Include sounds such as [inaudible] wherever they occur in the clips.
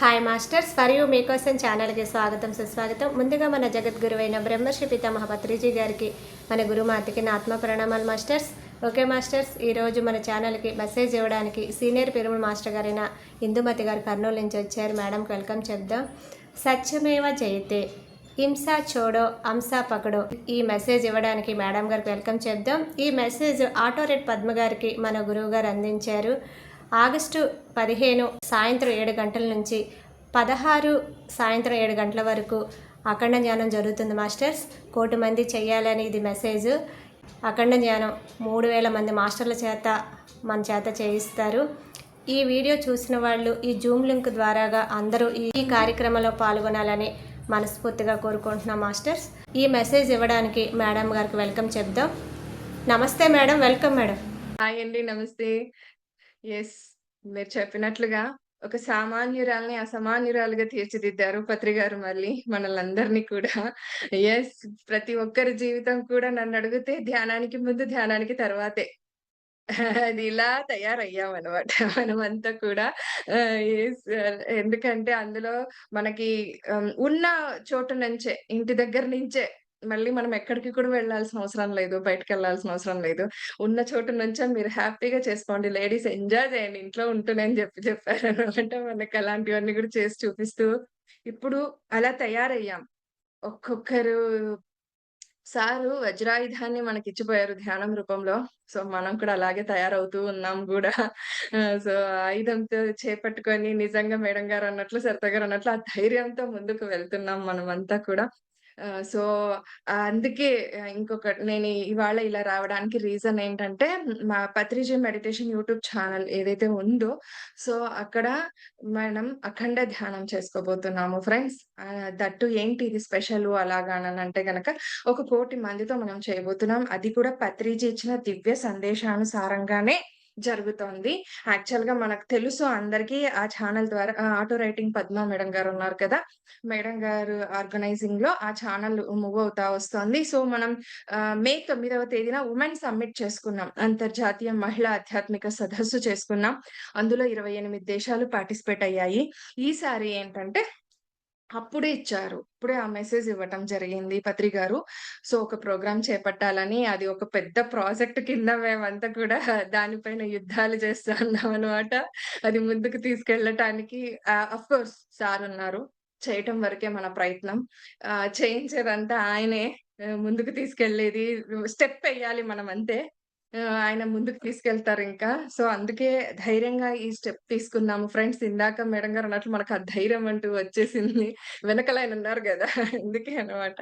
Hi masters మరియు మీకోసం ఛానల్కి స్వాగతం సుస్వాగతం ముందుగా మన జగద్గురువైన బ్రహ్మర్షి పితామహ పత్రిజీ గారికి మన గురుమాతకి నా ఆత్మ ప్రణామాలు మాస్టర్స్ ఓకే మాస్టర్స్ ఈరోజు మన ఛానల్కి మెసేజ్ ఇవ్వడానికి సీనియర్ పిరుమల్ మాస్టర్ గారైన ఇందుమతి గారు కర్నూలు నుంచి వచ్చారు. మేడంకి వెల్కమ్ చెప్దాం. సత్యమేవ జయతే హింస చోడో అంస పకడో ఈ మెసేజ్ ఇవ్వడానికి మేడం గారికి వెల్కమ్ చెప్దాం. ఈ మెసేజ్ ఆటో రెడ్ పద్మ గారికి మన గురువు గారు అందించారు. ఆగస్టు పదిహేను సాయంత్రం ఏడు గంటల నుంచి పదహారు సాయంత్రం ఏడు గంటల వరకు అఖండ జ్ఞానం జరుగుతుంది మాస్టర్స్. కోటి మంది చేయాలని ఇది మెసేజ్. అఖండ జ్ఞానం మూడు వేల మంది మాస్టర్ల చేత మన చేత చేయిస్తారు. ఈ వీడియో చూసిన వాళ్ళు ఈ జూమ్ లింక్ ద్వారాగా అందరూ ఈ కార్యక్రమంలో పాల్గొనాలని మనస్ఫూర్తిగా కోరుకుంటున్నాం మాస్టర్స్. ఈ మెసేజ్ ఇవ్వడానికి మేడం గారికి వెల్కమ్ చెప్దాం. నమస్తే మేడం వెల్కమ్ మేడం. హాయ్ అండి నమస్తే. ఎస్ మీరు చెప్పినట్లుగా ఒక సామాన్యురాల్ని అసామాన్యురాలుగా తీర్చిదిద్దారు పత్రి గారు మళ్ళీ మనల్ని కూడా. ఎస్ ప్రతి ఒక్కరి జీవితం కూడా నన్ను అడిగితే ధ్యానానికి ముందు ధ్యానానికి తర్వాతే. అది ఇలా తయారయ్యాం అనమాట మనమంతా కూడా ఎస్ ఎందుకంటే అందులో మనకి ఉన్న చోటు నుంచే ఇంటి దగ్గర నుంచే మళ్ళీ మనం ఎక్కడికి కూడా వెళ్ళాల్సిన అవసరం లేదు బయటకు వెళ్ళాల్సిన అవసరం లేదు. ఉన్న చోటు నుంచే మీరు హ్యాపీగా చేసుకోండి. లేడీస్ ఎంజాయ్ చేయండి. ఇంట్లో ఉంటూనే అని చెప్పి చెప్పారు. [laughs] అంటే మనకి అలాంటివన్నీ కూడా చేసి చూపిస్తూ ఇప్పుడు అలా తయారయ్యాం. ఒక్కొక్కరు సారు వజ్రాయుధాన్ని మనకి ఇచ్చిపోయారు ధ్యానం రూపంలో. సో మనం కూడా అలాగే తయారవుతూ ఉన్నాం కూడా. సో ఆయుధంతో చేపట్టుకొని నిజంగా మేడం గారు అన్నట్లు సరిత గారు అన్నట్లు ఆ ధైర్యంతో ముందుకు వెళ్తున్నాం మనమంతా కూడా. సో అందుకే ఇంకొక నేను ఇవాళ ఇలా రావడానికి రీజన్ ఏంటంటే మా పత్రిజీ మెడిటేషన్ యూట్యూబ్ ఛానల్ ఏదైతే ఉందో సో అక్కడ మనం అఖండ ధ్యానం చేసుకోబోతున్నాము ఫ్రెండ్స్. దట్టు ఏంటి ఇది స్పెషల్ అలాగానంటే అంటే గనక ఒక కోటి మందితో మనం చేయబోతున్నాం. అది కూడా పత్రిజీ ఇచ్చిన దివ్య సందేశానుసారంగానే జరుగుతోంది. యాక్చువల్గా మనకు తెలుసు అందరికీ ఆ ఛానల్ ద్వారా ఆటో రైటింగ్ పద్మ మేడం గారు ఉన్నారు కదా. మేడం గారు ఆర్గనైజింగ్లో ఆ ఛానల్ మూవ్ అవుతా వస్తోంది. సో మనం ఆ, మే తొమ్మిదవ తేదీన ఉమెన్ సమ్మిట్ చేసుకున్నాం. అంతర్జాతీయ మహిళా ఆధ్యాత్మిక సదస్సు చేసుకున్నాం. అందులో ఇరవై ఎనిమిది దేశాలు పార్టిసిపేట్ అయ్యాయి. ఈసారి ఏంటంటే అప్పుడే ఇచ్చారు. ఇప్పుడే ఆ మెసేజ్ ఇవ్వటం జరిగింది పత్రి గారు. సో ఒక ప్రోగ్రామ్ చేపట్టాలని అది ఒక పెద్ద ప్రాజెక్ట్ కింద మేమంతా కూడా దానిపైన యుద్ధాలు చేస్తా ఉన్నాం అనమాట అది ముందుకు తీసుకెళ్ళటానికి అఫ్ కోర్స్ సార్ ఉన్నారు. చేయటం వరకే మన ప్రయత్నం. ఆ చేయించేదంతా ఆయనే ముందుకు తీసుకెళ్ళేది స్టెప్ వేయాలి మనం అంతే ఆయన ముందుకు తీసుకెళ్తారు ఇంకా. సో అందుకే ధైర్యంగా ఈ స్టెప్ తీసుకున్నాము. ఫ్రెండ్స్ ఇందాక మేడం గారు అన్నట్లు మనకు ఆ ధైర్యం అంటూ వచ్చేసింది. వెనకలైన ఉన్నారు కదా [laughs] అందుకే అనమాట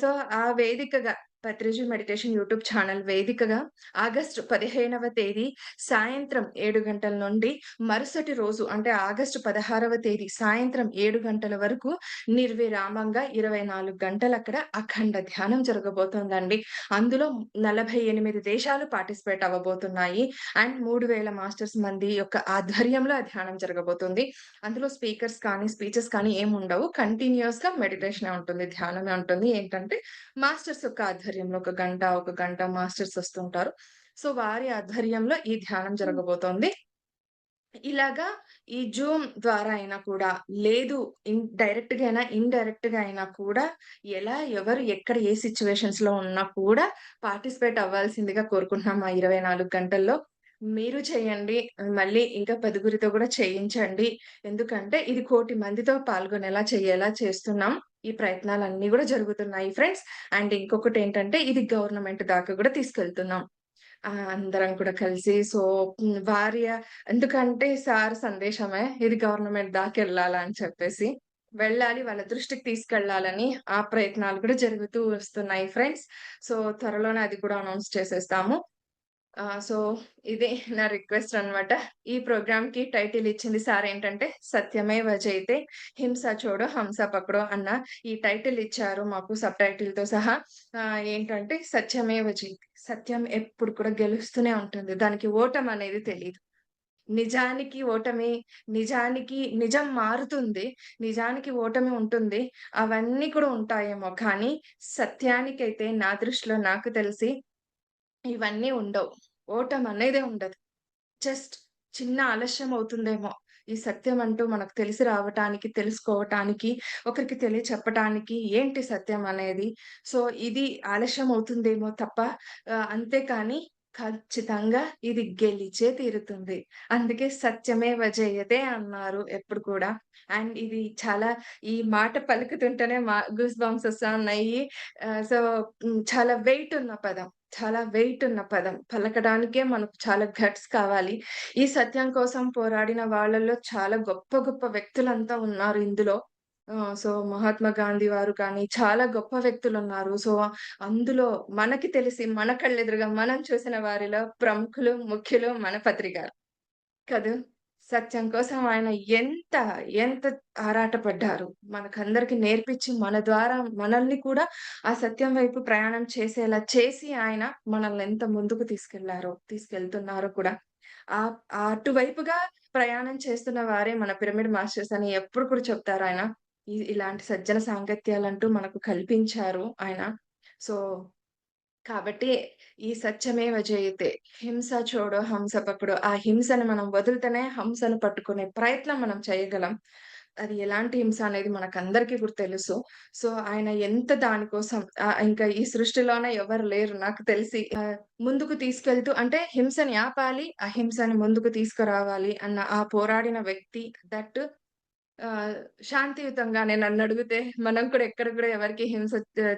సో ఆ వేదికగా పత్రిజీ మెడిటేషన్ యూట్యూబ్ ఛానల్ వేదికగా ఆగస్టు పదిహేనవ తేదీ సాయంత్రం ఏడు గంటల నుండి మరుసటి రోజు అంటే ఆగస్టు పదహారవ తేదీ సాయంత్రం ఏడు గంటల వరకు నిర్విరామంగా ఇరవై నాలుగు గంటలు అక్కడ అఖండ ధ్యానం జరగబోతోందండి. అందులో నలభై ఎనిమిది దేశాలు పార్టిసిపేట్ అవ్వబోతున్నాయి. అండ్ మూడు వేల మాస్టర్స్ మంది యొక్క ఆధ్వర్యంలో ఆ ధ్యానం జరగబోతుంది. అందులో స్పీకర్స్ కానీ స్పీచెస్ కానీ ఏమి ఉండవు కంటిన్యూస్గా మెడిటేషన్ ఉంటుంది ధ్యానమే ఉంటుంది. ఏంటంటే మాస్టర్స్ యొక్క ఆధ్వర్యంలో ఒక గంట ఒక గంట మాస్టర్స్ వస్తుంటారు. సో వారి ఆధ్వర్యంలో ఈ ధ్యానం జరగబోతోంది. ఇలాగా ఈ జూమ్ ద్వారా అయినా కూడా లేదు ఇన్ డైరెక్ట్గా అయినా ఇండైరెక్ట్గా అయినా కూడా ఎలా ఎవరు ఎక్కడ ఏ సిచ్యువేషన్స్లో ఉన్నా కూడా పార్టిసిపేట్ అవ్వాల్సిందిగా కోరుకుంటున్నాం ఆ ఇరవై నాలుగు గంటల్లో. మీరు చేయండి మళ్ళీ ఇంకా పదుగురితో కూడా చేయించండి. ఎందుకంటే ఇది కోటి మందితో పాల్గొనేలా చేయేలా చేస్తున్నాం. ఈ ప్రయత్నాలన్నీ కూడా జరుగుతున్నాయి ఫ్రెండ్స్. అండ్ ఇంకొకటి ఏంటంటే ఇది గవర్నమెంట్ దాకా కూడా తీసుకెళ్తున్నాం. ఆ, అందరం కూడా కలిసి. సో భార్య ఎందుకంటే సార్ సందేశమే ఇది గవర్నమెంట్ దాకా వెళ్ళాలా అని చెప్పేసి వెళ్ళాలి వాళ్ళ దృష్టికి తీసుకెళ్ళాలని ఆ ప్రయత్నాలు కూడా జరుగుతూ వస్తున్నాయి ఫ్రెండ్స్. సో త్వరలోనే అది కూడా అనౌన్స్ చేసేస్తాము. సో ఇది నా రిక్వెస్ట్ అన్నమాట. ఈ ప్రోగ్రామ్కి టైటిల్ ఇచ్చింది సార్ ఏంటంటే సత్యమే వజైతే హింస చూడో హంస పక్కడో అన్న ఈ టైటిల్ ఇచ్చారు మాకు సబ్ టైటిల్తో సహా ఏంటంటే సత్యమే వజైతే సత్యం ఎప్పుడు కూడా గెలుస్తూనే ఉంటుంది. దానికి ఓటం అనేది తెలియదు నిజానికి ఓటమి నిజానికి నిజం మారుతుంది నిజానికి ఓటమి ఉంటుంది. అవన్నీ కూడా ఉంటాయేమో కానీ సత్యానికైతే నా దృష్టిలో నాకు తెలిసి ఇవన్నీ ఉండవు ఓటం అనేదే ఉండదు జస్ట్ చిన్న ఆలస్యం అవుతుందేమో ఈ సత్యం అంటూ మనకు తెలిసి రావటానికి, తెలుసుకోవటానికి, ఒకరికి తెలియచెప్పటానికి ఏంటి సత్యం అనేది. సో, ఇది ఆలస్యం అవుతుందేమో తప్ప అంతేకాని ఖచ్చితంగా ఇది గెలిచే తీరుతుంది. అందుకే సత్యమే వజయతే అన్నారు ఎప్పుడు కూడా. అండ్ ఇది చాలా ఈ మాట పలుకుతుంటేనే మా గూస్ బాంబ్స్ వస్తా ఉన్నాయి. సో, చాలా వెయిట్ ఉన్న పదం. చాలా వెయిట్ ఉన్న పదం. పలకడానికే మనకు చాలా గట్స్ కావాలి. ఈ సత్యం కోసం పోరాడిన వాళ్ళలో చాలా గొప్ప గొప్ప వ్యక్తులంతా ఉన్నారు ఇందులో. సో, మహాత్మా గాంధీ వారు కానీ చాలా గొప్ప వ్యక్తులు ఉన్నారు సో, అందులో మనకి తెలిసి మన కళ్ళెదురుగా మనం చూసిన వారిలో ప్రముఖులు, ముఖ్యులు మన పత్రికారు కదా సత్యం కోసం ఆయన ఎంత, ఎంత ఆరాటపడ్డారు. మనకందరికి నేర్పించి మన ద్వారా మనల్ని కూడా ఆ సత్యం వైపు ప్రయాణం చేసేలా చేసి ఆయన మనల్ని ఎంత ముందుకు తీసుకెళ్ళారో, తీసుకెళ్తున్నారో కూడా. ఆ అటువైపుగా ప్రయాణం చేస్తున్న వారే మన పిరమిడ్ మాస్టర్స్ అని ఎప్పుడు కూడా చెప్తారు ఆయన ఇలాంటి సజ్జన సాంగత్యాలంటూ మనకు కల్పించారు ఆయన. సో, కాబట్టి ఈ సత్యమేవ జయతే. హింస చూడో హంస పకడో. ఆ హింసను మనం వదిలితేనే హంసను పట్టుకునే ప్రయత్నం మనం చేయగలం. అది ఎలాంటి హింస అనేది మనకందరికీ కూడా తెలుసు. సో, ఆయన ఎంత దానికోసం ఇంకా ఈ సృష్టిలోనే ఎవరు లేరు నాకు తెలిసి ముందుకు తీసుకెళ్తూ అంటే హింసని ఆపాలి, అహింసని ముందుకు తీసుకురావాలి అన్న ఆ పోరాడిన వ్యక్తి దట్ శాంతియుతంగానే నన్ను అడిగితే మనం కూడా ఎక్కడ కూడా ఎవరికి హింస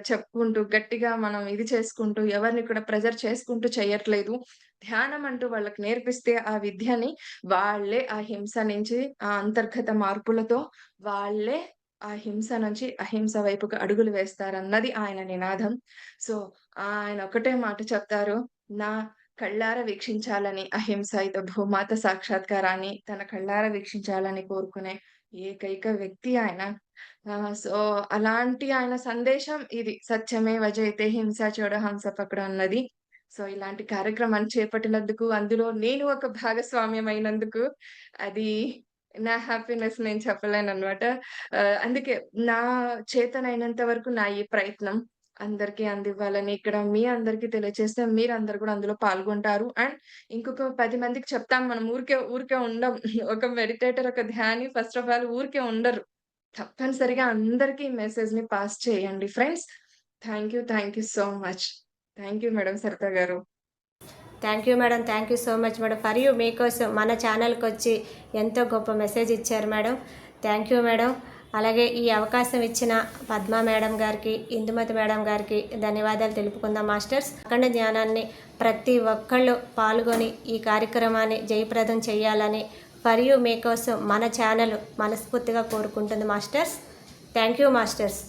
చెప్పుకుంటూ గట్టిగా మనం ఇది చేసుకుంటూ ఎవరిని కూడా ప్రెజర్ చేసుకుంటూ చేయట్లేదు. ధ్యానం అంటూ వాళ్ళకి నేర్పిస్తే ఆ విద్యని వాళ్ళే ఆ హింస నుంచి ఆ అంతర్గత మార్పులతో వాళ్ళే ఆ హింస నుంచి అహింస వైపుకు అడుగులు వేస్తారన్నది ఆయన నినాదం. సో, ఆయన ఒకటే మాట చెప్తారు. నా కళ్ళార వీక్షించాలని అహింస ఇత భూమాత సాక్షాత్కారాన్ని తన కళ్ళారా వీక్షించాలని కోరుకునే ఏకైక వ్యక్తి ఆయన. సో, అలాంటి ఆయన సందేశం ఇది. సత్యమే వజైతే హింస చూడ హంస పక్కడ అన్నది. సో, ఇలాంటి కార్యక్రమాన్ని చేపట్టినందుకు, అందులో నేను ఒక భాగస్వామ్యం అయినందుకు అది నా హ్యాపీనెస్ నేను చెప్పలేను అనమాట అందుకే నా చేతనైనంత వరకు నా ఈ ప్రయత్నం అందరికీ అందివ్వాలని ఇక్కడ మీ అందరికీ తెలియజేస్తే మీరందరూ కూడా అందులో పాల్గొంటారు. అండ్ ఇంకొక పది మందికి చెప్తాం మనం ఊరికే ఊరికే ఉండం. ఒక మెడిటేటర్, ఒక ధ్యాని ఫస్ట్ ఆఫ్ ఆల్ ఊరికే ఉండరు. తప్పనిసరిగా అందరికీ ఈ మెసేజ్‌ని పాస్ చేయండి friends. Thank you. Thank you so much. Thank you madam Saritha garu. Thank you madam. Thank you so much madam. For you మీకోసం మన ఛానల్‌కొచ్చి ఎంతో గొప్ప మెసేజ్ ఇచ్చారు మేడం. Thank you madam. అలాగే ఈ అవకాశం ఇచ్చిన పద్మ మేడం గారికి, ఇందుమతి మేడం గారికి ధన్యవాదాలు తెలుపుకుందాం మాస్టర్స్. అఖండ జ్ఞానాన్ని ప్రతి ఒక్కళ్ళు పాల్గొని ఈ కార్యక్రమాన్ని జయప్రదం చేయాలని మరియు మీకోసం మన ఛానల్ మనస్ఫూర్తిగా కోరుకుంటుంది మాస్టర్స్. Thank you masters.